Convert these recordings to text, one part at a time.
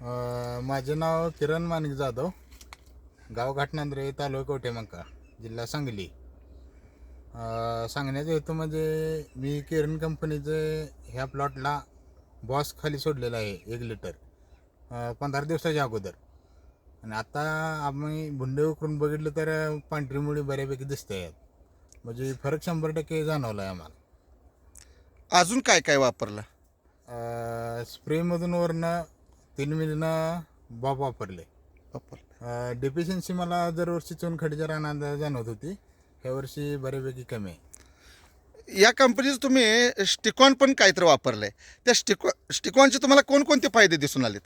माझे नाव किरण माणिक जाधव. गाव घाटनांद्रे तालुका कवठेमंका जिल्हा सांगली. सांगण्याचा हेतू म्हणजे मी किरण कंपनीचे ह्या प्लॉटला बॉस खाली सोडलेला आहे एक लिटर. पंधरा दिवसाच्या अगोदर. आणि आता आम्ही भुंडे उकरून बघितलं तर पांढरी मुळी बऱ्यापैकी दिसते आहेत. म्हणजे फरक शंभर टक्के जाणवला आहे आम्हाला. अजून काय काय वापरलं? स्प्रेमधून वरनं तीन मिलीनं बॉब वापरले. वापरलं. डेफिशियन्सी मला दरवर्षी चुनखडीच्या रानात जाणवत होती. ह्या वर्षी बऱ्यापैकी कमी आहे. या कंपनीचं तुम्ही स्टिकॉन पण काहीतरी वापरलंय त्या स्टिकॉ स्टिकॉनचे तुम्हाला कोणकोणते फायदे दिसून आलेत?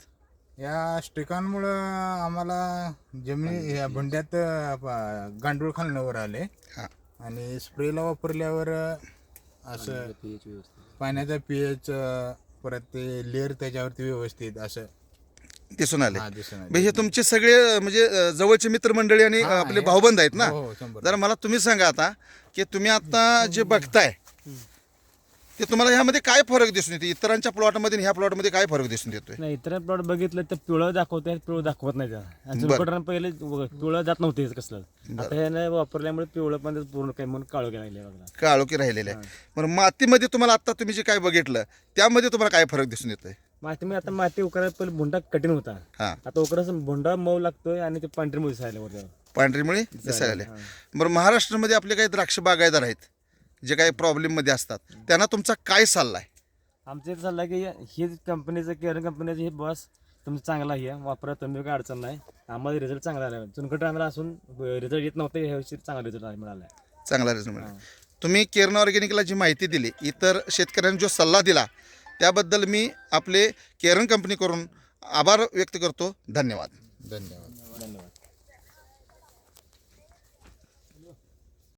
या स्टिकांमुळं आम्हाला जमिनी ह्या भंड्यात गांडूळ खालण्यावर आले. आणि स्प्रेला वापरल्यावर असं पाण्याचा पी एच परत ते लेअर त्याच्यावरती व्यवस्थित असं दिसून आले. हा दिसून आलं. बे, हे तुमचे सगळे म्हणजे अ, जवळचे मित्रमंडळी आणि हा, आपले हे- भाऊबंद आहेत ना? हो हो शंभर. जरा मला तुम्ही सांगा आता की तुम्ही आता जे बघताय ते तुम्हाला ह्यामध्ये काय फरक दिसून येते इतरांच्या प्लॉटमध्ये आणि ह्या प्लॉटमध्ये काय फरक दिसून येतोय? नाही इतर प्लॉट बघितलं तर पिवळं दाखवते पिवळं दाखवत नाही त्याला. आणि बरं. चुनखड्यानं पहिले व- पिवळं जात नव्हते कसलं. आता ह्याने वापरल्यामुळे पिवळं पण पूर्ण काही म्हणून काळं गेले बघा. काळोखी राहिलेले आहे. बरं मातीमध्ये तुम्हाला आता तुम्ही जे काय बघितलं त्यामध्ये तुम्हाला काय फरक दिसून येतोय? माती मी आता माती उकरायला पहिले भुंडा कठीण होता. हां. आता उकरायचं भुंडा मऊ लागतोय आणि ते पांढरी मुळी वरती. पांढरीमुळे दिसायला बरं महाराष्ट्रामध्ये आपले काही द्राक्ष बागायदार आहेत जे काही प्रॉब्लेममध्ये असतात त्यांना तुमचा काय सल्ला आहे आमचं इथं चाललं की ही कंपनीचं केअर कंपनीचं हे बस तुमचं चांगला आहे वापरा तुम्ही काय अडचण नाही. आम्हाला रिझल्ट चांगला आला. चुनखट रांगला असून रिझल्ट येत नव्हते ह्या वर्षी चांगला रिझल्ट मिळाला आहे चांगला रिझल्ट मिळाला. तुम्ही किरण ऑर्गॅनिकला जी माहिती दिली इतर शेतकऱ्यांनी जो सल्ला दिला त्याबद्दल मी आपले केरन कंपनी करून आभार व्यक्त करतो. धन्यवाद. धन्यवाद. धन्यवाद.